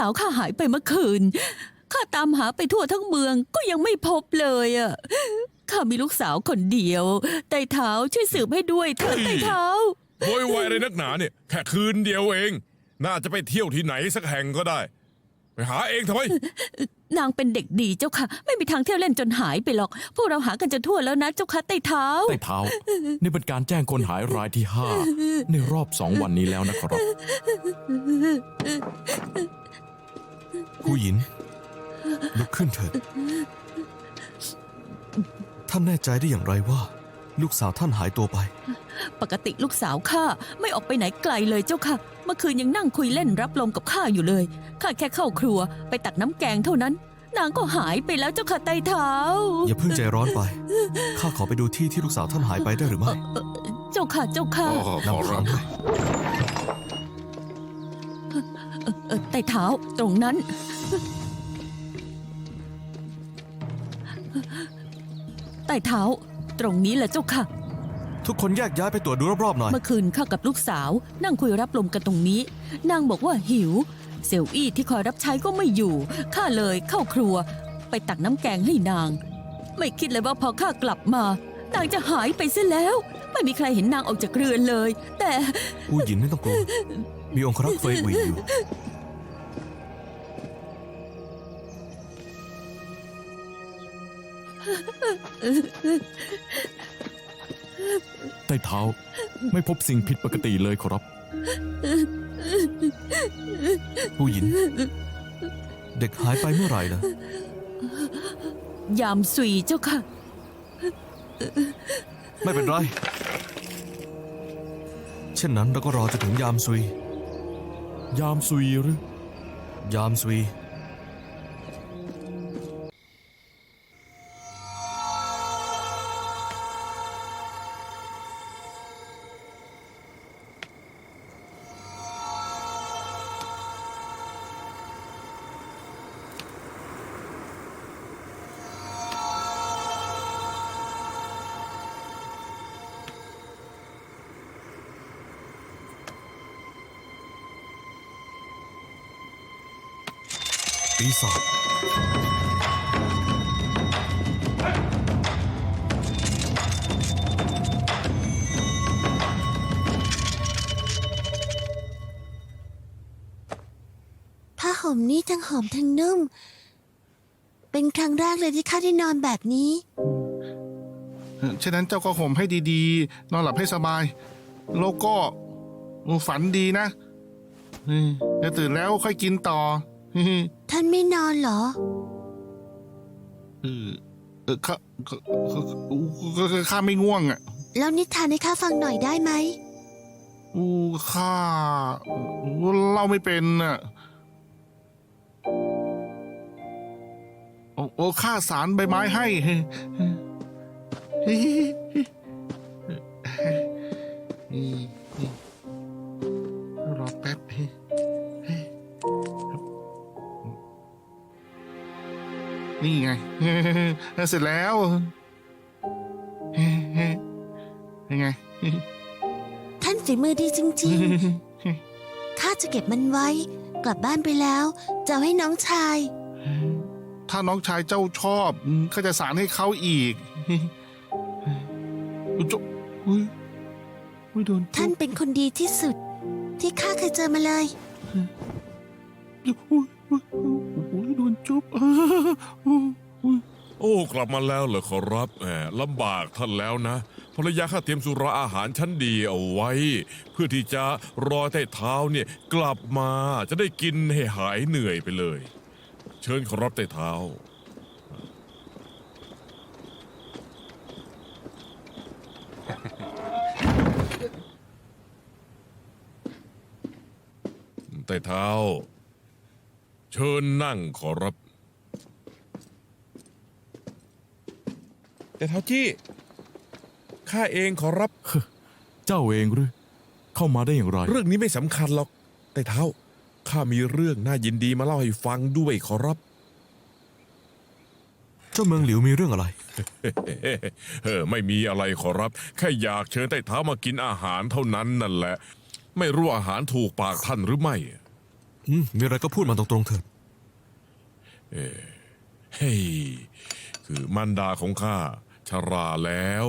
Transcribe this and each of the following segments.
สาวข้าหายไปเมื่อคืน ข้าตามหาไปทั่วทั้งเมืองก็ยังไม่พบเลยอะข้ามีลูกสาวคนเดียว ไต่เท้าช่วยสืบให้ด้วยเถิดไต่เท้า โวยวายอะไรนักหนาเนี่ย แค่คืนเดียวเอง น่าจะไปเที่ยวที่ไหนสักแห่งก็ได้ ไปหาเองทำไม นางเป็นเด็กดีเจ้าค่ะ ไม่มีทางเที่ยวเล่นจนหายไปหรอก พวกเราหากันจนทั่วแล้วนะเจ้าค่ะไต่เท้า ใต้เท้า นี่เป็นการแจ้งคนหายรายที่ห้าในรอบสองวันนี้แล้วนะครับ ผู้หญินลุกขึ้นเถิด ท่านแน่ใจได้อย่างไรว่า ลูกสาวท่านหายตัวไป ปกติลูกสาวข้าไม่ออกไปไหนไกลเลยเจ้าค่ะ เมื่อคืนยังนั่งคุยเล่นรับลมกับข้าอยู่เลย ข้าแค่เข้าครัวไปตักน้ำแกงเท่านั้น นางก็หายไปแล้วเจ้าค่ะไต่เท้า อย่าเพิ่งใจร้อนไป ข้าขอไปดูที่ที่ลูกสาวท่านหายไปได้หรือไม่ เจ้าค่ะเจ้าค่ะอ๋อขอรับ ต่เท้าตรงนั้นไต่เท้า ตรงนี้แหละเจ้าค่ะ ทุกคนแยกย้ายไปตรวจดูรอบๆหน่อย เมื่อคืนข้ากับลูกสาว นั่งคุยรับลมกันตรงนี้ นางบอกว่าหิวเสี่ยวอี้ที่คอยรับใช้ก็ไม่อยู่ข้าเลยเข้าครัว ไปตักน้ำแกงให้นาง ไม่คิดเลยว่าพอข้ากลับมา นางจะหายไปเสียแล้ว ไม่มีใครเห็นนางออกจากเรือนเลย แต่ ผู้หญินไม่ต้องกลัว มีองครักษ์เฟยอุยอยู่ ใต้เท้าไม่พบสิ่งผิดปกติเลยครับ ผู้หญินเด็กหายไปเมื่อไหร่ล่ะ ยามสุยเจ้าค่ะ ไม่เป็นไร เช่นนั้นเราก็รอจนถึงยามซุย ยามซุยหรือ ยามซุย นี่ทั้งหอมทั้งนุ่ม เป็นครั้งแรกเลยที่ข้าได้นอนแบบนี้ ฉะนั้นเจ้าก็ห่มให้ดีๆ นอนหลับให้สบาย แล้วก็ฝันดีนะอืมเดี๋ยวตื่นแล้วค่อยกินต่ออืมท่านไม่นอนเหรอเออเออข้าข้าข้าข้าข้าไม่ง่วงอะ แล้วนิทานให้ข้าฟังหน่อยได้ไหมอู้ข้าเล่าไม่เป็นอะ โอ้โอ้ข้าสารใบไม้ให้ รอแป๊บนี่ไง เสร็จแล้วยังไง ท่านฝีมือดีจริงๆ ข้าจะเก็บมันไว้ กลับบ้านไปแล้ว จะเอาให้น้องชาย ถ้าน้องชายเจ้าชอบอืมก็จะสารให้เขาอีกอุ๊ยโจ๊ะอุ้ยอุ้ยโดนท่านเป็นคนดีที่สุด ที่ข้าเคยเจอมาเลยจุ๊บอุ้ยอุ้ยอุ้ยโดนจุ๊บอุ้ยอุ้ยโอ้กลับมาแล้วเหรอขอรับแหมลำบากท่านแล้วนะภรรยาข้าเตรียมสุราอาหารชั้นดีเอาไว้ เพื่อที่จะรอใต้เท้าเนี่ยกลับมาจะได้กินให้หายเหนื่อยไปเลย เชิญขอรับใต้เท้าใต้เท้า เชิญนั่งขอรับ แต่เท้าจี้ ข้าเองขอรับ เจ้าเองหรือ เข้ามาได้อย่างไร เรื่องนี้ไม่สำคัญหรอก แต่เท้า ข้ามีเรื่องน่ายินดีมาเล่าให้ฟังด้วยขอรับ เจ้าเมืองหลิวมีเรื่องอะไร เออไม่มีอะไรขอรับ แค่อยากเชิญใต้เท้ามากินอาหารเท่านั้นนั่นแหละ ไม่รู้อาหารถูกปากท่านหรือไม่ อืมมีอะไรก็พูดมาตรงๆเถิดเฮ้ยคือมันดาของข้าชราแล้ว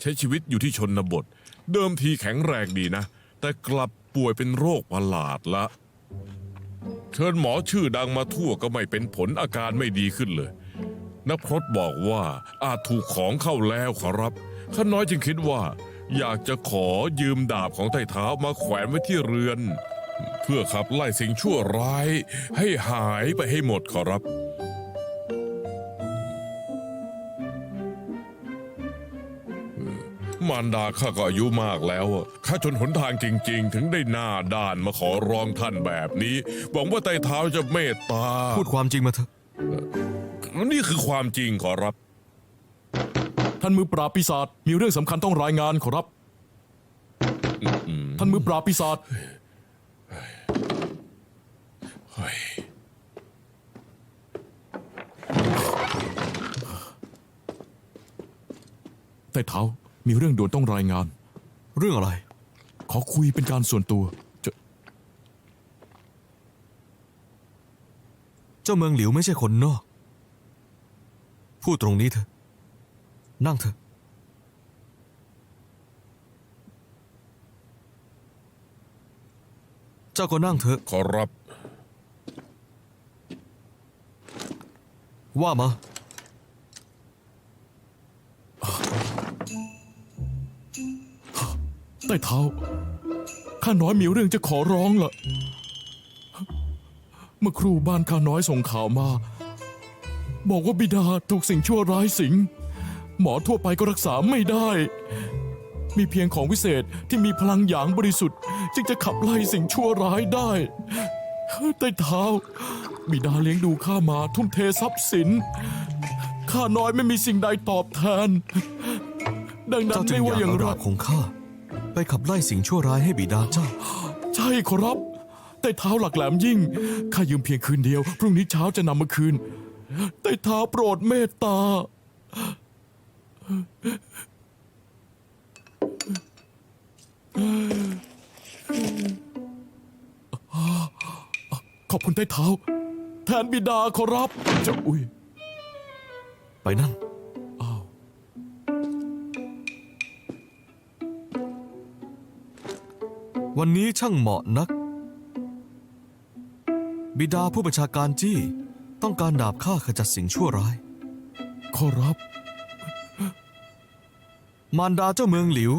ใช้ชีวิตอยู่ที่ชนบท เดิมทีแข็งแรงดีนะ แต่กลับป่วยเป็นโรคประหลาดละ เชิญหมอชื่อดังมาทั่วก็ไม่เป็นผลอาการไม่ดีขึ้นเลยนักพรตบอกว่าอาจถูกของเข้าแล้วขอรับข้าน้อยจึงคิดว่า อยากจะขอยืมดาบของไต่เท้ามาแขวนไว้ที่เรือน เพื่อขับไล่สิ่งชั่วร้ายให้หายไปให้หมดขอรับ มารดาข้าก็อายุมากแล้วอะข้าจนหนทางจริง ๆ ถึงได้หน้าด้านมาขอร้องท่านแบบนี้หวังว่าไต่เท้าจะเมตตาพูดความจริงมาเถอะนี่คือความจริงขอรับ ท่านมือปราบปีศาจมีเรื่องสำคัญต้องรายงานขอรับ ท่านมือปราบปีศาจเฮ้ยแต่เท้า มีเรื่องด่วนต้องรายงาน เรื่องอะไร ขอคุยเป็นการส่วนตัวจะเจ้าเมืองหลิวไม่ใช่คนนอก พูดตรงนี้เถอะ นั่งเถอะ เจ้าก็นั่งเถอะ ขอรับ ว่ามา ต้เท้า ข้าน้อยมีเรื่องจะขอร้องล่ะเมื่อครูบ้านข้าน้อยส่งข่าวมา บอกว่าบิดาถูกสิ่งชั่วร้ายสิง หมอทั่วไปก็รักษาไม่ได้ มีเพียงของวิเศษที่มีพลังหยางบริสุทธิ์ จึงจะขับไล่สิ่งชั่วร้ายได้ใต้เท้า บิดาเลี้ยงดูข้ามาทุ่มเททรัพย์สินข้าน้อยไม่มีสิ่งใดตอบแทน ดังนั้เจ้านจึไม่ว่ายอย่างไรดาบของข้า ไปขับไล่สิ่งชั่วร้ายให้บิดาเจ้า ใช่ขอรับ แต่เท้าหลักแหลมยิ่ง ข้ายืมเพียงคืนเดียว พรุ่งนี้เช้าจะนำมาคืน แต่เท้าโปรดเมตตา ขอบคุณใต้เท้า แทนบิดาขอรับจะอุ้ย ไปนั่ง วันนี้ช่างเหมาะนัก บิดาผู้บัญชาการจี้ต้องการดาบข้าขจัดสิ่งชั่วร้าย ขอรับ มารดาเจ้าเมืองหลิว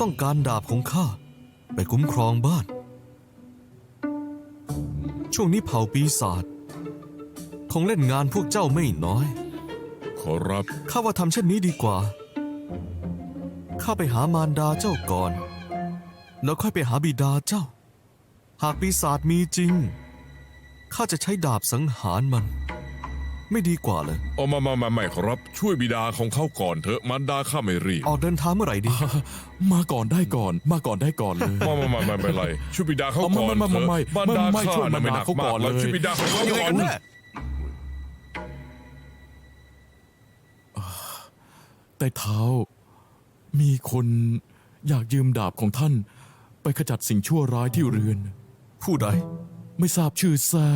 ต้องการดาบของข้าไปคุ้มครองบ้าน ช่วงนี้เผ่าปีศาจคงเล่นงานพวกเจ้าไม่น้อย ขอรับ ข้าว่าทำเช่นนี้ดีกว่า ข้าไปหามารดาเจ้าก่อน แล้วค่อยไปหาบิดาเจ้า หากปีศาจมีจริง ข้าจะใช้ดาบสังหารมัน ไม่ดีกว่าเลยเอามามามาไม่ขอรับ ช่วยบิดาของเขาก่อนเถอะมารดาข้าไม่รีบออกเดินทางเมื่อไหร่ดี มาก่อนได้ก่อน มาก่อนได้ก่อนเลยมามามาไม่เป็นไรช่วยบิดาเขาเอาก่อนไม่เถไม่อะไม่มารดาไม่ข้าช่วยน่ะไม่หนักมารดาเขาก่มาอกนแล้วเลยช่วยบิดาของเขายังไงก่อกันนแน่แต่เท้า มีคนอยากยืมดาบของท่าน ไปขจัดสิ่งชั่วร้ายที่เรือน ผู้ใด ไม่ทราบชื่อแซ่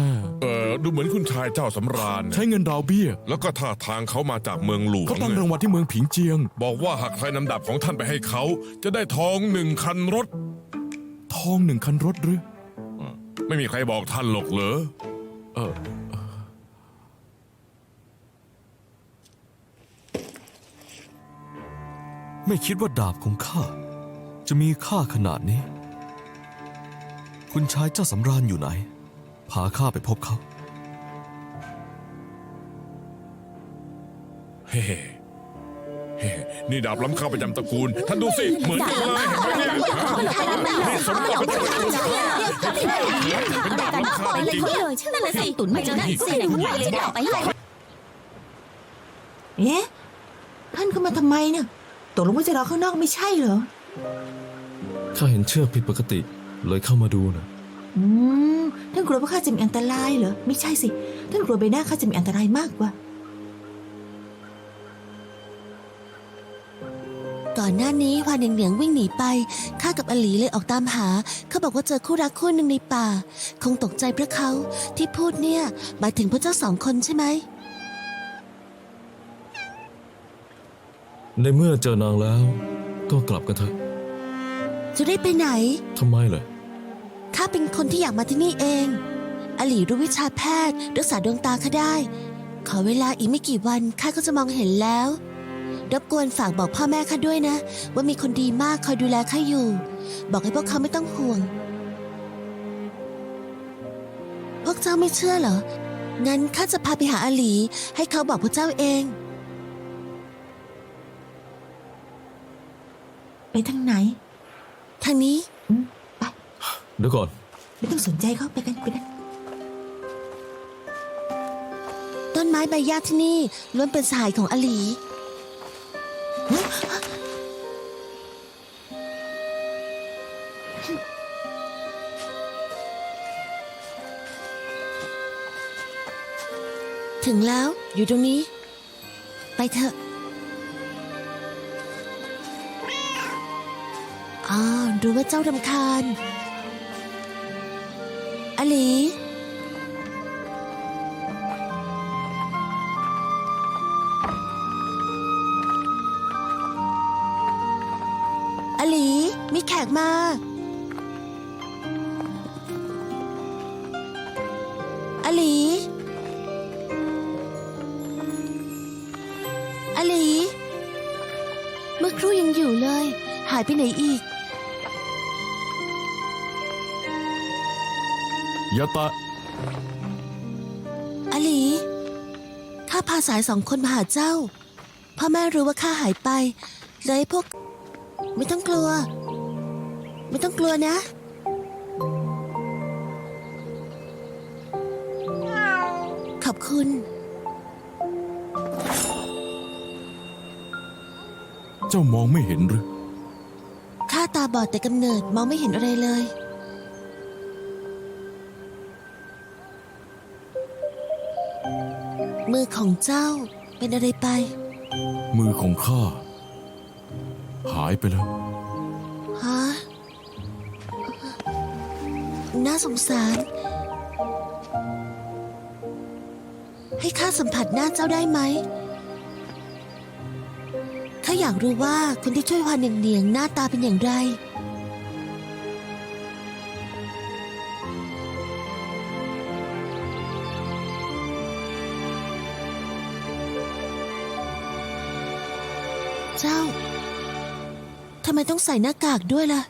เออดูเหมือนคุณชายเจ้าสำราญ ใช้เงินดาวเบี้ยแล้วก็ท่าทางเขามาจากเมืองหลวงเขาตั้งรางวัลที่เมืองผิงเจียง บอกว่าหากใครนำดาบของท่านไปให้เขา จะได้ทองหนึ่งคันรถ ทองหนึ่งคันรถหรือ ไม่มีใครบอกท่านหรอกเหรอ เออ ไม่คิดว่าดาบของข้า จะมีค่าขนาดนี้ คุณชายเจ้าสำราญอยู่ไหน พาข้าไปพบเขา เฮ้เฮ้นี่ดาบล้ำค่าประจำตระกูล ท่านดูสิ เหมือนกันเลยเห็นไหมเนี่ยนี่สมกับเป็นตระกูลเป็นดาบล้ำค่าจริงเลยนั่นแหละสิตุนมาจากไหนสิไหนไหนจะบอกไปให้เอ๊ะท่านเข้ามาทำไมเนี่ยตกลงว่าจะรอข้างนอกไม่ใช่เหรอ ข้าเห็นเชือกผิดปกติ เลยเข้ามาดูนะอืมท่านกลัวว่าข้าจะมีอันตรายเหรอ ไม่ใช่สิ ท่านกลัวใบหน้าข้าจะมีอันตรายมากกว่าตก่อนหน้านี้พาเหนียงเหนียงวิ่งหนีไปข้ากับอลีเลยออกตามหา เขาบอกว่าเจอคู่รักคู่หนึ่งในป่า คงตกใจเพราะเขาที่พูดเนี่ยหมายถึงพระเจ้าสองคนใช่ไหม ในเมื่อเจอนางแล้ว ก็กลับกันเถอะ จะได้ไปไหน ทำไมเหรอข้าเป็นคนที่อยากมาที่นี่เอง อลีรู้วิชาแพทย์ รักษาดวงตาข้าได้ ขอเวลาอีกไม่กี่วันข้าก็จะมองเห็นแล้ว รบกวนฝากบอกพ่อแม่ข้าด้วยนะ ว่ามีคนดีมากคอยดูแลข้าอยู่ บอกให้พวกเขาไม่ต้องห่วง พวกเจ้าไม่เชื่อเหรอ งั้นข้าจะพาไปหาอลี ให้เขาบอกพวกเจ้าเอง ไปทางไหน ทางนี้เดี๋ยวก่อน ไม่ต้องสนใจเขาไปกันไปกัน ต้นไม้ใบหญ้าที่นี่ล้วนเป็นสหายของอลี ถึงแล้วอยู่ตรงนี้ ไปเถอะ อ้าวรู้ว่าเจ้ารำคาญอลีอลี มีแขกมาอลีอลี เมื่อครู่ยังอยู่เลย หายไปไหนอีก อย่าตะ อลี ข้าพาสายสองคนมาหาเจ้า พ่อแม่รู้ว่าข้าหายไป เลยให้พวก ไม่ต้องกลัว ไม่ต้องกลัวนะ ขอบคุณ เจ้ามองไม่เห็นหรือ ข้าตาบอดแต่กำเนิดมองไม่เห็นอะไรเลย มือของเจ้าเป็นอะไรไป มือของข้า หายไปแล้ว ฮะ น่าสงสาร ให้ข้าสัมผัสหน้าเจ้าได้ไหม ข้าอยากรู้ว่าคนที่ช่วยฮวานเหนียงเหนียงหน้าตาเป็นอย่างไร เจ้า ทำไมต้องใส่หน้ากากด้วยล่ะ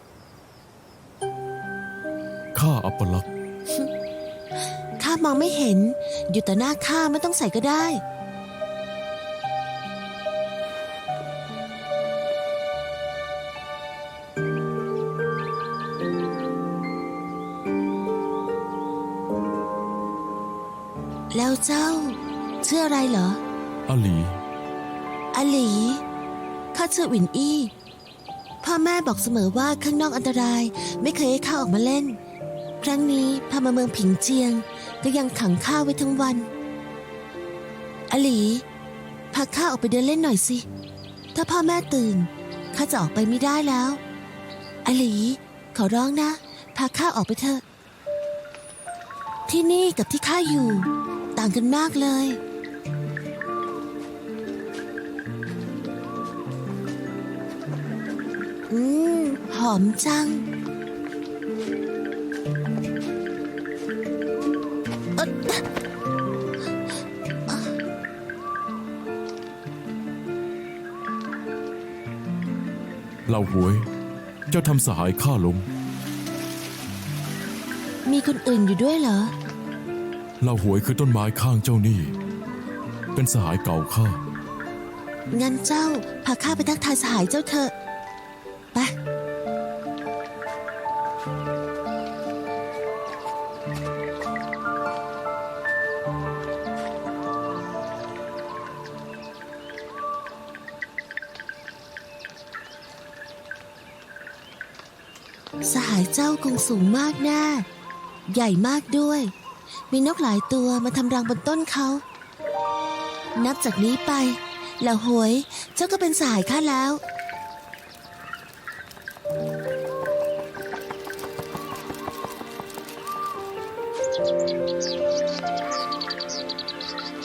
ข้าอัปลักษณ์ข้ามองไม่เห็น อยู่แต่หน้าข้าไม่ต้องใส่ก็ได้ แล้วเจ้าชื่ออะไรเหรอ อาหลีอาหลี ข้าชื่อวินอี้ พ่อแม่บอกเสมอว่าข้างนอกอันตรายไม่เคยให้ข้าออกมาเล่น ครั้งนี้พามาเมืองผิงเจียง ก็ยังขังข้าไว้ทั้งวันอลีพาข้าออกไปเดินเล่นหน่อยสิ ถ้าพ่อแม่ตื่นข้าจะออกไปไม่ได้แล้วอลีขอร้องนะ พาข้าออกไปเถอะ ที่นี่กับที่ข้าอยู่ ต่างกันมากเลย อืม หอมจังเอ่อเราหวย เจ้าทำสหายข้าล้มมีคนอื่นอยู่ด้วยเหรอเราหวยคือต้นไม้ข้างเจ้านี่ เป็นสหายเก่าข้า งั้นเจ้าพาข้าไปทักทายสหายเจ้าเถอะ มัสูงมากหน้า ใหญ่มากด้วย มีนกหลายตัวมาทำรังบนต้นเขา นับจากนี้ไปเหล่าหวยเจ้าก็เป็นสายข้าแล้ว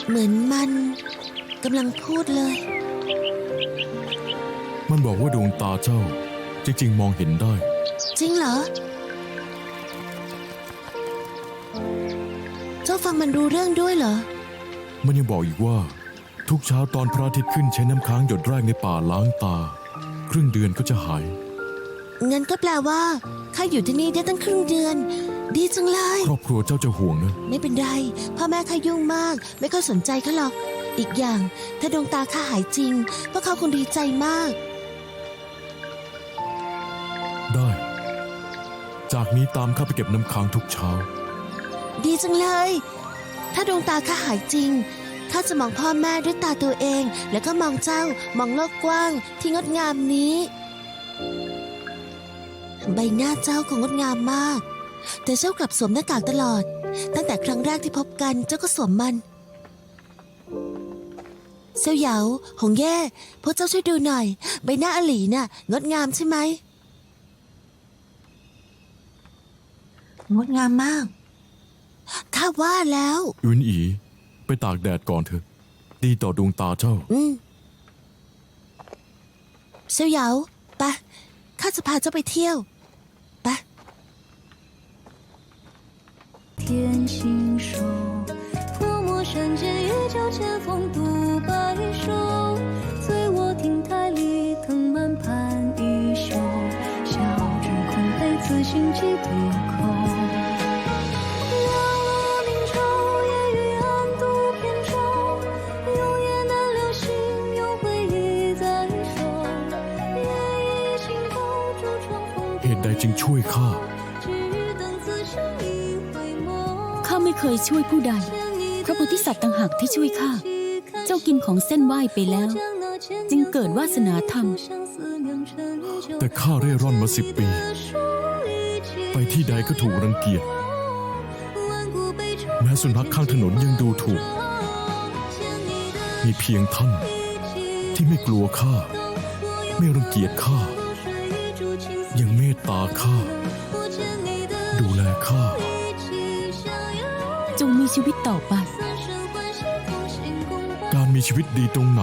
เหมือนมันกำลังพูดเลย มันบอกว่าดวงตาเจ้าจริงๆมองเห็นได้ จริงเหรอ ฟังมันรู้เรื่องด้วยเหรอ มันยังบอกอีกว่า ทุกเช้าตอนพระอาทิตย์ขึ้นใช้น้ำค้างหยดแรกในป่าล้างตา ครึ่งเดือนก็จะหาย งั้นก็แปลว่าข้าอยู่ที่นี่ได้ตั้งครึ่งเดือน ดีจังเลย ครอบครัวเจ้าจะห่วงนะไม่เป็นไรพ่อแม่ข้ายุ่งมาก ไม่ค่อยสนใจข้าหรอก อีกอย่าง ถ้าดวงตาข้าหายจริงพวกเขาคงดีใจมาก ได้ จากนี้ตามข้าไปเก็บน้ำค้างทุกเช้า ดีจังเลย ถ้าดวงตาข้าหายจริงข้าจะมองพ่อแม่ด้วยตาตัวเอง แล้วก็มองเจ้ามองโลกกว้างที่งดงามนี้ ใบหน้าเจ้าคงงดงามมาก แต่เจ้ากลับสวมหน้ากากตลอด ตั้งแต่ครั้งแรกที่พบกันเจ้าก็สวมมันเซียวเหยาหงแย่พวกเจ้าช่วยดูหน่อย ใบหน้าอหลีน่ะ งดงามใช่ไหมงดงามมาก ข้าว่าแล้ว ยุนอี ไปตากแดดก่อนเถอะ ดีต่อดวงตาเจ้า อืมเซียวเหยาไปะข้าจะพาเจ้าไปเที่ยวไปะ 天心手，泼墨山间月照前锋独白首，醉卧亭台里藤蔓盘衣袖，小至空杯自行几渡 จึงช่วยข้า ข้าไม่เคยช่วยผู้ใด พระโพธิสัตว์ต่างหากที่ช่วยข้า เจ้ากินของเส้นไหว้ไปแล้ว จึงเกิดวาสนาธรรม แต่ข้าเร่ร่อนมาสิบปี ไปที่ใดก็ถูกรังเกียจ แม้สุนัขข้างถนนยังดูถูก มีเพียงท่านที่ไม่กลัวข้า ไม่รังเกียจข้า ตตาข้า ดูแลข้า จงมีชีวิตต่อไป การมีชีวิตดีตรงไหน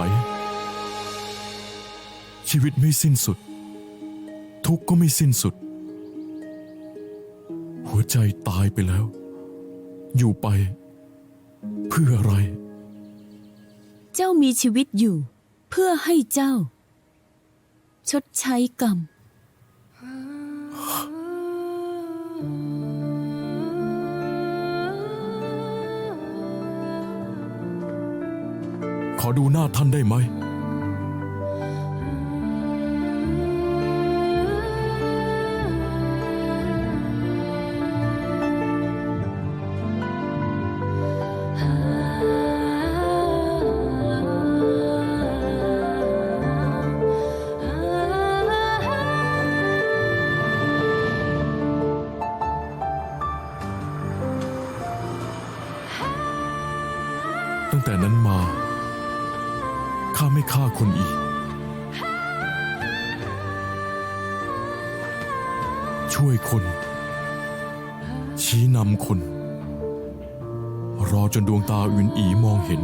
ชีวิตไม่สิ้นสุด ทุกข์ก็ไม่สิ้นสุด หัวใจตายไปแล้ว อยู่ไป เพื่ออะไร เจ้ามีชีวิตอยู่ เพื่อให้เจ้า ชดใช้กรรม อดูหน้าท่านได้ไหม ตั้งแต่นั้นมา ข้าไม่ฆ่าคนอีก ช่วยคน ชี้นำคน รอจนดวงตาอื่นอีมองเห็น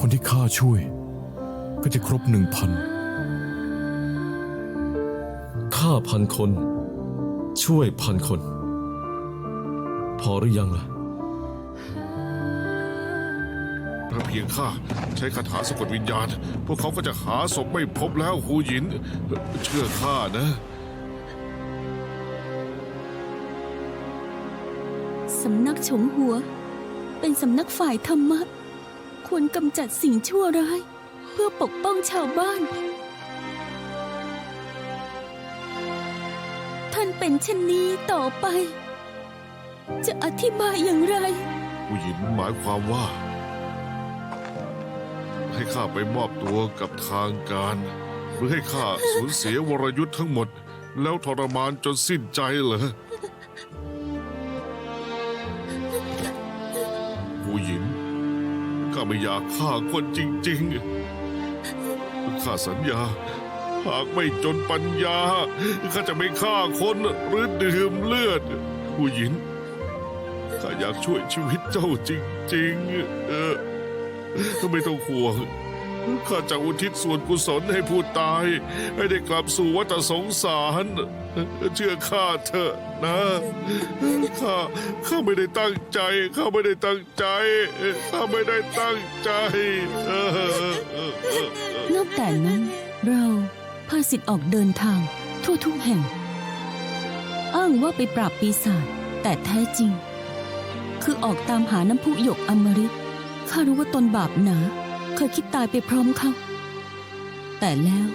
คนที่ข้าช่วย ก็จะครบหนึ่งพันฆ่าพันคน ช่วยพันคน พอหรือยังล่ะ ถ้าเพียงข้าใช้คาถาสะกดวิญญาณ พวกเขาก็จะหาศพไม่พบแล้วหูหยิน เชื่อข้านะ สำนักฉงหัว เป็นสำนักฝ่ายธรรมะ ควรกำจัดสิ่งชั่วร้าย เพื่อปกป้องชาวบ้าน ท่านเป็นเช่นนี้ต่อไป จะอธิบายอย่างไร ผู้หญิงหมายความว่า ให้ข้าไปมอบตัวกับทางการ หรือให้ข้าสูญเสียวรยุทธ์ทั้งหมด แล้วทรมานจนสิ้นใจเหรอผู้หญิงข้าไม่อยากฆ่าคนจริงๆ ข้าสัญญา หากไม่จนปัญญา ข้าจะไม่ฆ่าคนหรือดื่มเลือด ผู้หญิงข้าอยากช่วยชีวิตเจ้าจริง ๆ เออ ไม่ต้องห่วงข้าจะอุทิศส่วนกุศลให้ผู้ตาย ให้ได้กลับสู่วัฏสงสาร เชื่อข้าเถอะนะข้าข้าไม่ได้ตั้งใจ ข้าไม่ได้ตั้งใจ ข้าไม่ได้ตั้งใจเออนับแต่นั้นเราพาสิทธิ์ออกเดินทาง ทั่วทุกแห่ง อ้างว่าไปปราบปีศาจแต่แท้จริง คือออกตามหาน้ำพุหยกอมฤต ข้ารู้ว่าตนบาปหนา เคยคิดตายไปพร้อมเขาแต่แล้ว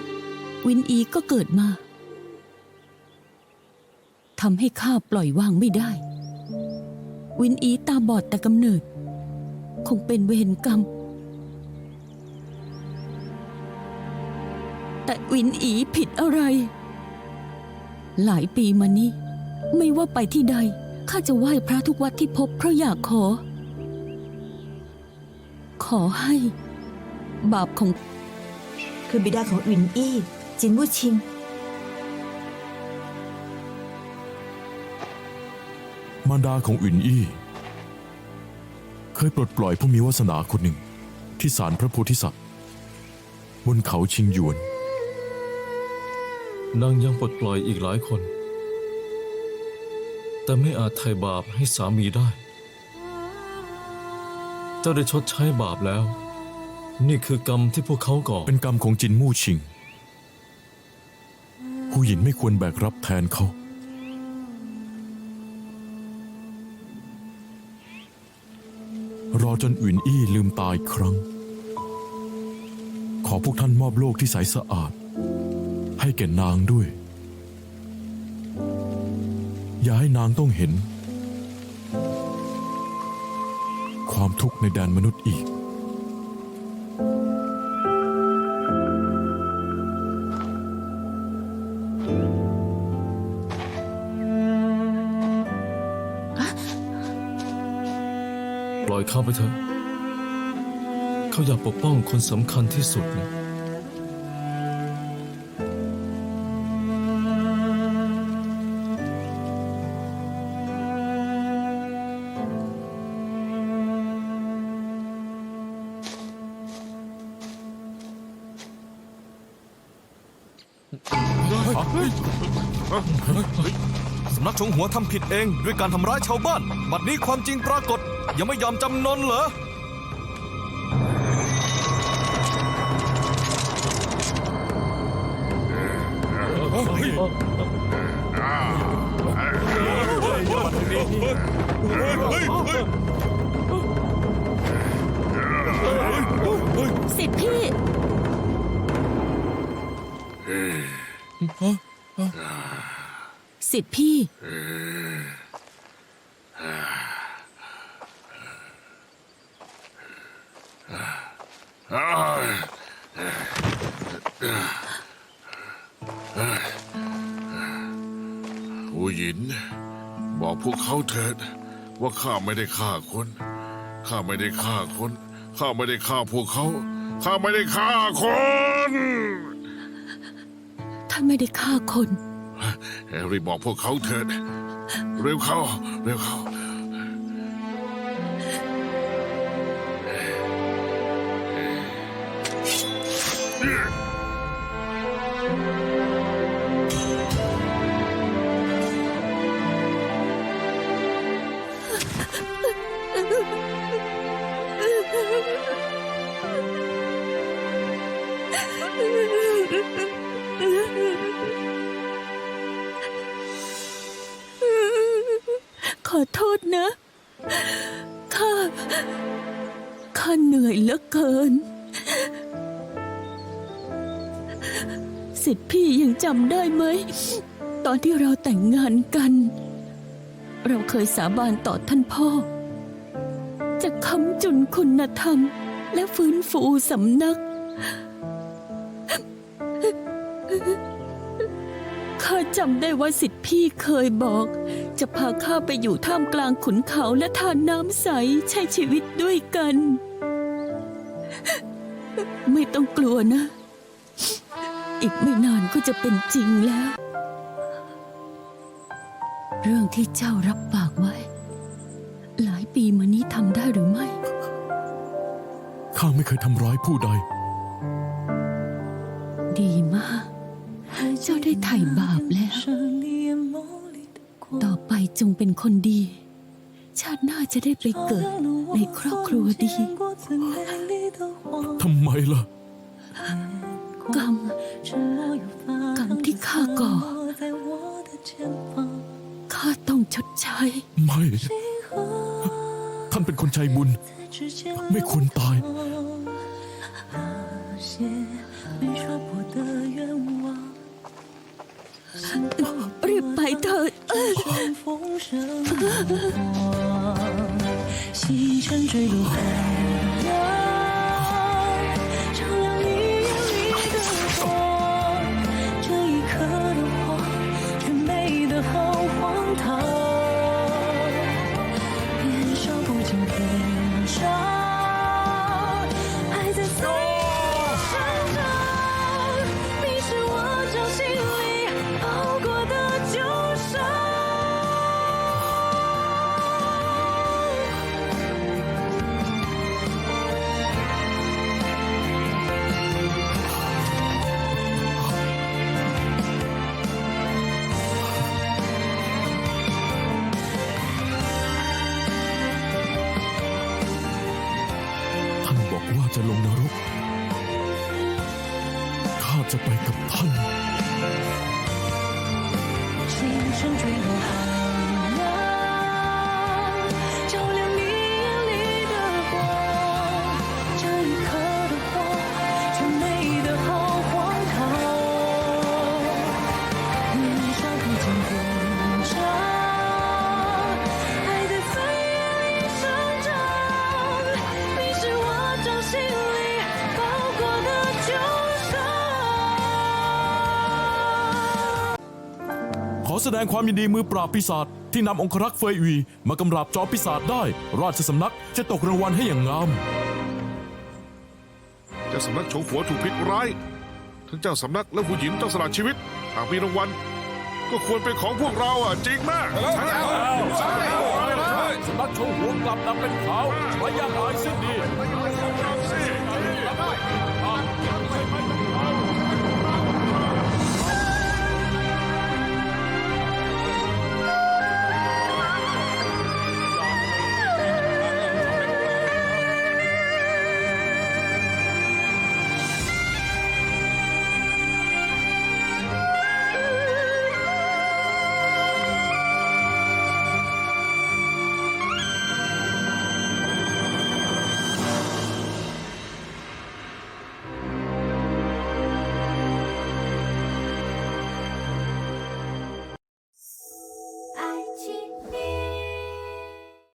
วินอีก็เกิดมาทำให้ข้าปล่อยวางไม่ได้ วินอีตาบอดแต่กำเนิด คงเป็นเวรกรรม แต่วินอีผิดอะไร หลายปีมานี้ ไม่ว่าไปที่ใดข้าจะไหว้พระทุกวัดที่พบเพราะอยากขอ ขอให้ บาปของคือบิดาของหวินอี้จินวูชิง มารดาของอินอี้ เคยปลดปล่อยผู้มีวาสนาคนหนึ่งที่ศาลพระโพธิสัตว์ บนเขาชิงหยวน นางยังปลดปล่อยอีกหลายคน แต่ไม่อาจไถ่บาปให้สามีได้เจ้าได้ชดใช้บาปแล้ว นี่คือกรรมที่พวกเขาก่อเป็นกรรมของจินมู่ชิง ผู้หญิงไม่ควรแบกรับแทนเขา รอจนอื่นอี้ลืมตายครั้ง ขอพวกท่านมอบโลกที่ใสสะอาด ให้แก่นางด้วย อย่าให้นางต้องเห็น ความทุกข์ในแดนมนุษย์อีก ปล่อยเข้าไปเถอะ เขาอยากปกป้องคนสำคัญที่สุดนะ ทำผิดเองด้วยการทำร้ายชาวบ้าน บัดนี้ความจริงปรากฏ ยังไม่ยอมจำนนเหรอ สิทธิพี่ สิทธิพี่ หูหยิน บอกพวกเขาเถิด ว่าข้าไม่ได้ฆ่าคนข้าไม่ได้ฆ่าคนข้าไม่ได้ฆ่าพวกเขาข้าไม่ได้ฆ่าคนท่านไม่ได้ฆ่าคนแฮร์รี่บอกพวกเขาเถิด เร็วเข้า เร็วเข้า ข อนที่เราแต่งงานกัน เราเคยสาบานต่อท่านพ่อ จะค้ำจุนคุณธรรม และฟื้นฟูสำนัก ข้าจำได้ว่าสิทธิพี่เคยบอก จะพาข้าไปอยู่ท่ามกลางขุนเขาและทานน้ำใสใช้ชีวิตด้วยกัน ไม่ต้องกลัวนะ อีกไม่นานก็จะเป็นจริงแล้ว เรื่องที่เจ้ารับปากไว้ปีมานี้ทำได้หรือไม่ ข้าไม่เคยทำร้ายผู้ใด ดีมาก เจ้าได้ไถ่บาปแล้ว ต่อไปจงเป็นคนดี ชาติหน้าจะได้ไปเกิดในครอบครัวดี ทำไมล่ะ กรรม กรรมที่ข้าก่อ ข้าต้องชดใช้ ไม่ ท่านเป็นคนใจบุญ ไม่ควรตาย รีบไปเถิด จะลงนรก ข้าจะไปกับท่าน แสดงความยินดีมือปราบปีศาจที่นำองครักษ์เฟยอีมากำราบจอมปีศาจได้ ราชสำนักจะตกรางวัลให้อย่างงาม เจ้าสำนักโฉงหัวถูกพิษร้าย ทั้งเจ้าสำนักและผู้หญิงต้องสละชีวิต หากมีรางวัลก็ควรเป็นของพวกเราอะจริงมากใช่แล้วใช่แล้วสำนักชงหัวกลับนำเป็นขาวไว้ย่างอายสิ้นดีของเรา